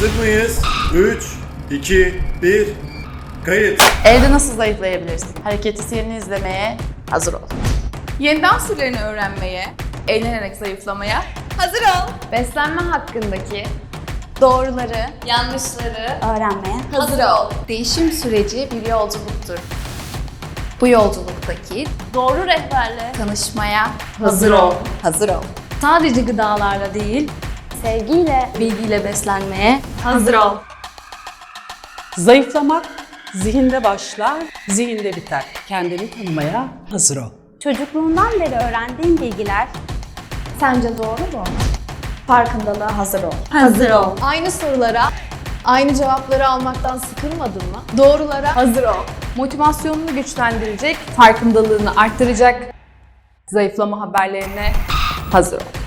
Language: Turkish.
Hazır mıyız? 3, 2, 1, kayıt. Evde nasıl zayıflayabilirsin? Hareketi serini izlemeye hazır ol. Yeni dans türlerini öğrenmeye, eğlenerek zayıflamaya hazır ol. Beslenme hakkındaki doğruları Yanlışları öğrenmeye hazır ol. Değişim süreci bir yolculuktur. Bu yolculuktaki doğru rehberle tanışmaya hazır ol. Hazır ol. Sadece gıdalarla değil, sevgiyle, bilgiyle beslenmeye hazır ol. Zayıflamak zihinde başlar, zihinde biter. Kendini tanımaya hazır ol. Çocukluğundan beri öğrendiğin bilgiler sence doğru mu? Farkındalığa hazır ol. Hazır ol. Aynı sorulara aynı cevapları almaktan sıkılmadın mı? Doğrulara hazır ol. Motivasyonunu güçlendirecek, farkındalığını arttıracak zayıflama haberlerine hazır ol. TV'ye hazır ol.